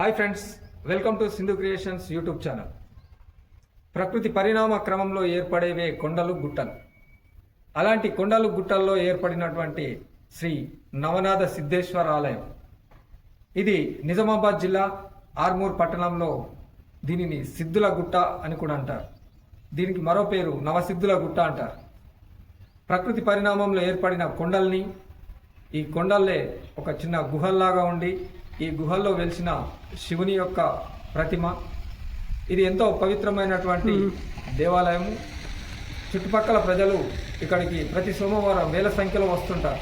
Hi friends welcome to Sindhu creations YouTube channel. ప్రకృతి పరిణామ క్రమంలో ఏర్పడేవే కొండలు గుట్టలు. అలాంటి కొండలు గుట్టల్లో ఏర్పడినటువంటి శ్రీ నవనాథ సిద్ధేశ్వర ఆలయం. ఇది నిజామాబాద్ జిల్లా ఆర్మూర్ పట్టణంలో దీనిని సిద్ధుల గుట్ట అని కూడా అంటారు. దీనికి మరో పేరు నవసిద్ధుల గుట్ట అంటారు. ప్రకృతి పరిణామంలో ఏర్పడిన కొండల్ని ఈ కొండల్లే ఒక చిన్న గుహల్లాగా ఉండి ఈ గుహల్లో వెలిసిన శివుని యొక్క ప్రతిమ. ఇది ఎంతో పవిత్రమైనటువంటి దేవాలయము. చుట్టుపక్కల ప్రజలు ఇక్కడికి ప్రతి సోమవారం వేల సంఖ్యలో వస్తుంటారు.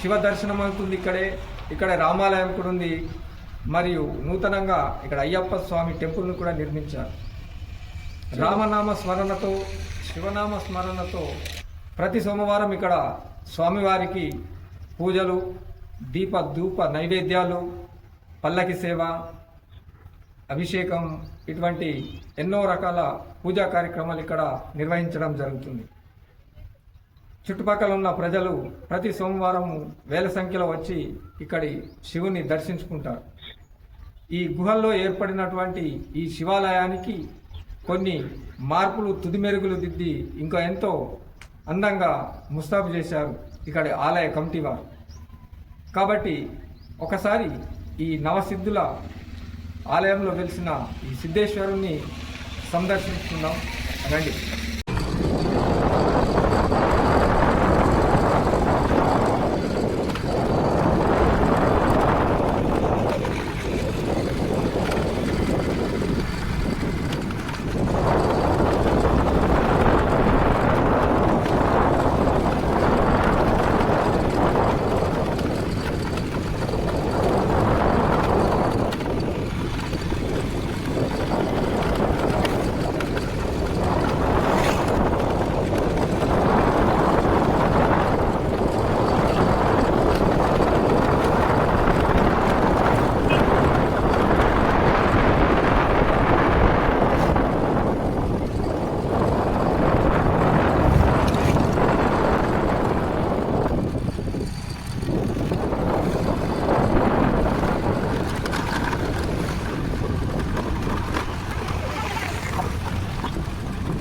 శివ దర్శనం అవుతుంది ఇక్కడే. ఇక్కడ రామాలయం కూడా ఉంది. మరియు నూతనంగా ఇక్కడ అయ్యప్ప స్వామి టెంపుల్ను కూడా నిర్మించారు. రామనామ స్మరణతో శివనామ స్మరణతో ప్రతి సోమవారం ఇక్కడ స్వామివారికి పూజలు దీప ధూప నైవేద్యాలు పల్లకి సేవ అభిషేకం ఇటువంటి ఎన్నో రకాల పూజా కార్యక్రమాలు ఇక్కడ నిర్వహించడం జరుగుతుంది. చుట్టుపక్కల ఉన్న ప్రజలు ప్రతి సోమవారం వేల సంఖ్యలో వచ్చి ఇక్కడి శివుని దర్శించుకుంటారు. ఈ గుహల్లో ఏర్పడినటువంటి ఈ శివాలయానికి కొన్ని మార్పులు తుది మెరుగులు దిద్ది ఇంకా ఎంతో అందంగా ముస్తాబు చేశారు ఇక్కడి ఆలయ కమిటీ వారు. కాబట్టి ఒకసారి ఈ నవసిద్ధుల ఆలయంలో వెలిసిన ఈ సిద్ధేశ్వరుని సందర్శించుకుందాం. రండి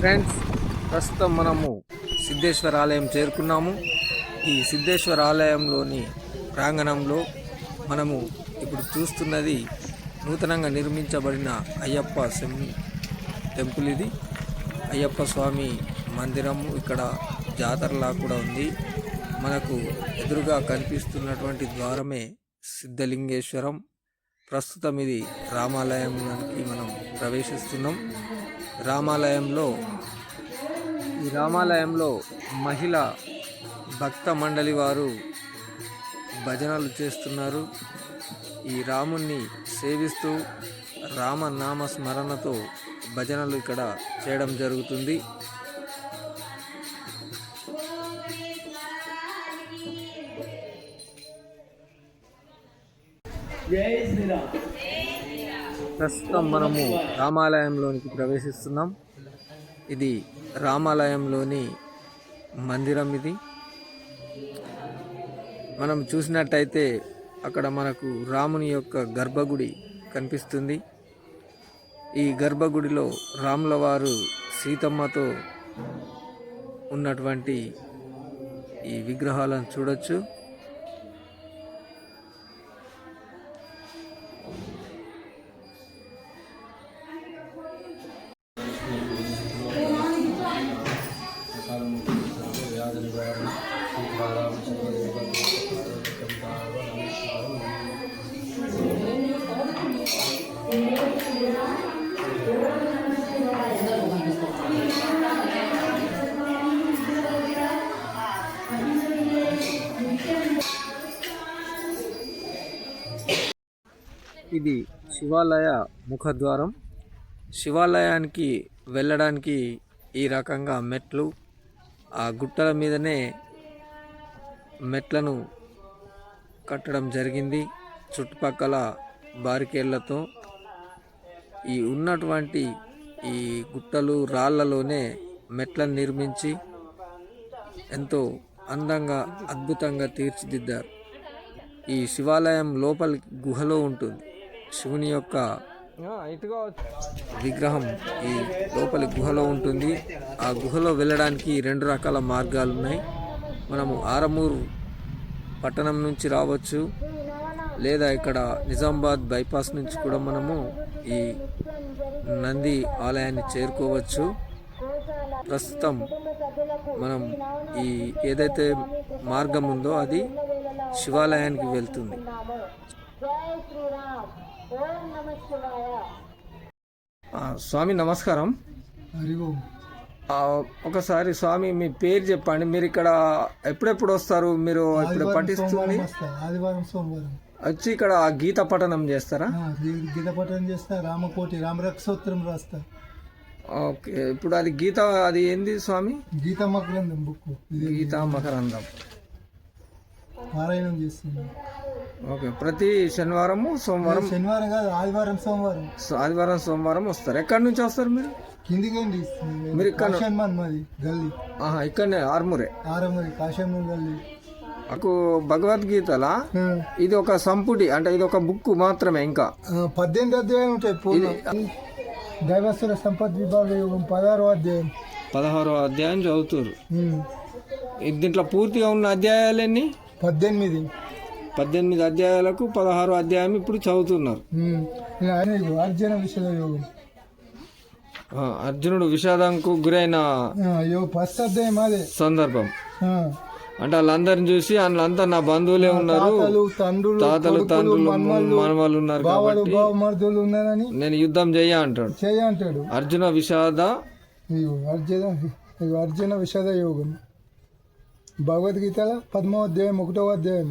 ఫ్రెండ్స్ ప్రస్తుతం మనము సిద్ధేశ్వర ఆలయం చేరుకున్నాము. ఈ సిద్ధేశ్వర ఆలయంలోని ప్రాంగణంలో మనము ఇప్పుడు చూస్తున్నది నూతనంగా నిర్మించబడిన అయ్యప్ప టెంపుల్ ఇది. అయ్యప్ప స్వామి మందిరము ఇక్కడ జాతరలా కూడా ఉంది. మనకు ఎదురుగా కనిపిస్తున్నటువంటి ద్వారమే సిద్ధలింగేశ్వరం. ప్రస్తుతం ఇది రామాలయంలోనికి మనం ప్రవేశిస్తున్నాం. రామాలయంలో ఈ రామాలయంలో మహిళ భక్త మండలి వారు భజనలు చేస్తున్నారు. ఈ రాముణ్ణి సేవిస్తూ రామనామ స్మరణతో భజనలు ఇక్కడ చేయడం జరుగుతుంది. ప్రస్తుతం మనము రామాలయంలోనికి ప్రవేశిస్తున్నాం. ఇది రామాలయంలోని మందిరం ఇది. మనం చూసినట్టయితే అక్కడ మనకు రాముని యొక్క గర్భగుడి కనిపిస్తుంది. ఈ గర్భగుడిలో రాముల వారు సీతమ్మతో ఉన్నటువంటి ఈ విగ్రహాలను చూడొచ్చు. ఇది శివాలయ ముఖద్వారం. శివాలయానికి వెళ్ళడానికి ఈ రకంగా మెట్లు ఆ గుట్టల మీదనే మెట్లను కట్టడం జరిగింది. చుట్టుపక్కల బారికేళ్ళతో ఈ ఉన్నటువంటి ఈ గుట్టలు రాళ్ళలోనే మెట్లను నిర్మించి ఎంతో అందంగా అద్భుతంగా తీర్చిదిద్దారు. ఈ శివాలయం లోపలి గుహలో ఉంటుంది. శివుని యొక్క విగ్రహం ఈ లోపలి గుహలో ఉంటుంది. ఆ గుహలో వెళ్ళడానికి రెండు రకాల మార్గాలు ఉన్నాయి. మనము ఆరమూరు పట్టణం నుంచి రావచ్చు. లేదా ఇక్కడ నిజామాబాద్ బైపాస్ నుంచి కూడా మనము ఈ నంది ఆలయాన్ని చేరుకోవచ్చు. ప్రస్తుతం మనం ఈ ఏదైతే మార్గం ఉందో అది శివాలయానికి వెళ్తుంది. స్వామి నమస్కారం. హరి ఓం. ఆ, ఒకసారి స్వామి మీ పేరు చెప్పండి. మీరు ఇక్కడ ఎప్పుడెప్పుడు వస్తారు? మీరు ఇప్పుడు పఠిస్తుంది? ఆదివారం సోమవారం. వచ్చి ఇక్కడ గీత పఠనం చేస్తారా? గీత పఠనం చేస్తా. రామకోటి రామరక్షోత్తరం రాస్తా. ఓకే. ఇప్పుడు అది గీత అది ఏంది స్వామి? గీత మగ్రంథం బుక్ గీత మకరందం. పారాయణం చేస్తుంది. ఓకే ప్రతి శనివారము సోమవారం? శనివారం కాదు ఆదివారం సోమవారం. ఆదివారం సోమవారం వస్తారు. ఎక్కడి నుంచి వస్తారు మీరు? కిందికండి మీరు ఇక్కడ- మాది గల్లీ. ఆహా ఇక్కడనే ఆర్మూరే? ఆరమరి కాశాన్మాన్ గల్లీ. నాకు భగవద్గీతలా? ఇది ఒక సంపుటి అంటే ఇది ఒక బుక్ మాత్రమే ఇంకా? పద్దెనిమిది అధ్యాయం ఉంటాయి దైవస్వర సంపద్ విభాగ పదహారో అధ్యాయం. పదహారో అధ్యాయం చదువుతారు దీంట్లో పూర్తిగా ఉన్న అధ్యాయాలన్నీ పద్దెనిమిది. పద్దెనిమిది అధ్యాయాలకు పదహారు అధ్యాయం ఇప్పుడు చదువుతున్నారు. అర్జున విషయ యోగం అర్జునుడు విషాదంకు గురైన సందర్భం. అంటే వాళ్ళందరిని చూసి వాళ్ళంతా నా బంధువులే ఉన్నారు. తాతలు తండ్రులు మనవాళ్ళు ఉన్నారు కాబట్టి నేను యుద్ధం చెయ్య అంటాడు. అంటాడు. అర్జున విషాద అర్జున అర్జున విషాద యోగం. భగవద్గీతల పద్మో అధ్యాయం ఒకటవ అధ్యాయం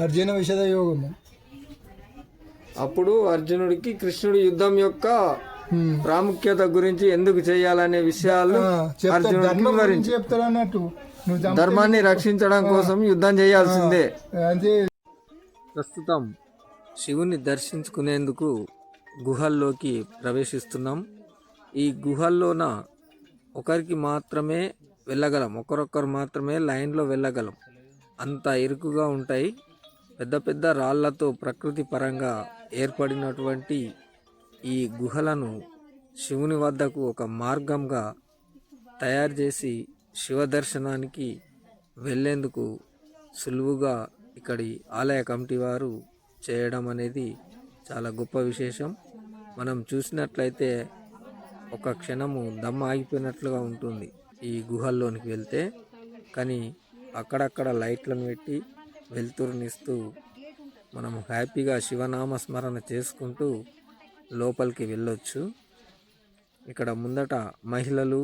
అర్జున విషాద యోగం అప్పుడు అర్జునుడికి కృష్ణుడి యుద్ధం యొక్క. ప్రాముఖ్యత గురించి ఎందుకు చేయాలనే విషయాలు అర్జునుడికి వివరించి. చెప్తాడు అన్నట్టు. ధర్మాన్ని రక్షించడం కోసం యుద్ధం చేయాల్సిందే. ప్రస్తుతం శివుని దర్శించుకునేందుకు గుహల్లోకి ప్రవేశిస్తున్నాం. ఈ గుహల్లోన ఒకరికి మాత్రమే వెళ్ళగలం. ఒకరొకరు మాత్రమే లైన్లో వెళ్ళగలం. అంత ఇరుకుగా ఉంటాయి. పెద్ద పెద్ద రాళ్ళతో ప్రకృతి పరంగా ఏర్పడినటువంటి ఈ గుహలను శివుని వద్దకు ఒక మార్గంగా తయారు చేసి శివ దర్శనానికి వెళ్ళేందుకు సులువుగా ఇక్కడి ఆలయ కమిటీ వారు చేయడం అనేది చాలా గొప్ప విశేషం. మనం చూసినట్లయితే ఒక క్షణము దమ్మ ఆగిపోయినట్లుగా ఉంటుంది ఈ గుహల్లోనికి వెళ్తే. కానీ అక్కడక్కడ లైట్లను పెట్టి వెలుతురునిస్తూ మనం హ్యాపీగా శివనామ స్మరణ చేసుకుంటూ లోపలికి వెళ్ళొచ్చు. ఇక్కడ ముందట మహిళలు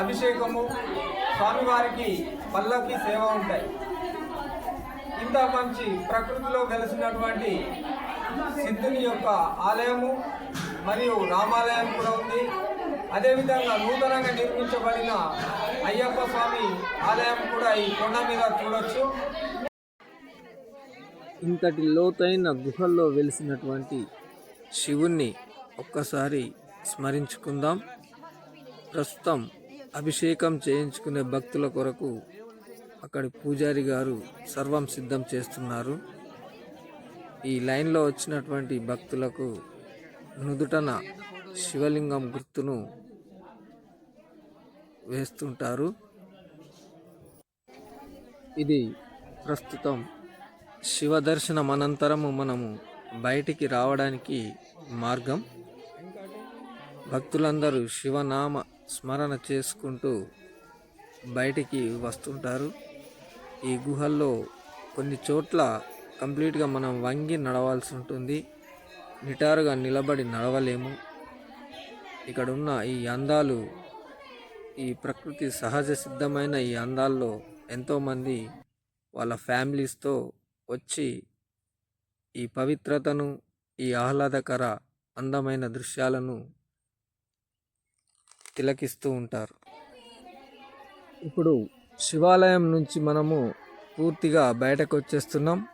అభిషేకము స్వామివారికి పల్లకి సేవ ఉంటాయి. ఇంత మంచి ప్రకృతిలో కలిసినటువంటి సిద్ధుని యొక్క ఆలయము మరియు రామాలయం కూడా ఉంది. అదేవిధంగా నూతనంగా నిర్మించబడిన అయ్యప్ప స్వామి ఆలయం కూడా ఈ కొండ మీద చూడొచ్చు. ఇంతటి లోతైన గుహల్లో వెలిసినటువంటి శివుణ్ణి ఒక్కసారి స్మరించుకుందాం. ప్రస్తుతం అభిషేకం చేయించుకునే భక్తుల కొరకు అక్కడి పూజారి గారు సర్వం సిద్ధం చేస్తున్నారు. ఈ లైన్లో వచ్చినటువంటి భక్తులకు నుదుటన శివలింగం గుర్తును వేస్తుంటారు. ఇది ప్రస్తుతం శివ దర్శనం అనంతరము మనము బయటికి రావడానికి మార్గం. భక్తులందరూ శివనామ స్మరణ చేసుకుంటూ బయటికి వస్తుంటారు. ఈ గుహల్లో కొన్ని చోట్ల కంప్లీట్గా మనం వంగి నడవాల్సి ఉంటుంది. నిటారుగా నిలబడి నడవలేము. ఇక్కడ ఉన్న ఈ అందాలు ఈ ప్రకృతి సహజ సిద్ధమైన ఈ అందాల్లో ఎంతోమంది వాళ్ళ ఫ్యామిలీస్తో వచ్చి ఈ పవిత్రతను ఈ ఆహ్లాదకర అందమైన దృశ్యాలను తిలకిస్తూ ఉంటారు. ఇప్పుడు శివాలయం నుంచి మనము పూర్తిగా బయటకు వచ్చేస్తున్నాం.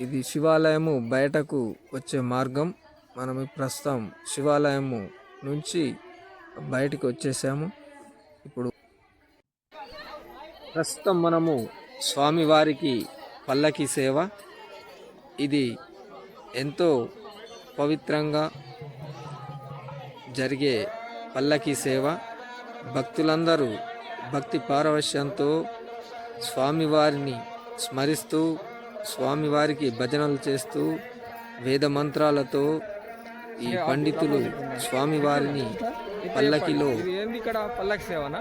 ఇది శివాలయము బయటకు వచ్చే మార్గం. మనం ప్రస్తుతం శివాలయము నుంచి బయటకు వచ్చేసాము. ఇప్పుడు ప్రస్తుతం మనము స్వామివారికి పల్లకి సేవ. ఇది ఎంతో పవిత్రంగా జరిగే పల్లకి సేవ భక్తులందరూ భక్తి పారవశ్యంతో స్వామివారిని స్మరిస్తూ స్వామివారికి భజనలు చేస్తూ వేద మంత్రాలతో ఈ పండితులు స్వామివారిని పల్లకిలో ఇక్కడ పల్లకి సేవనా?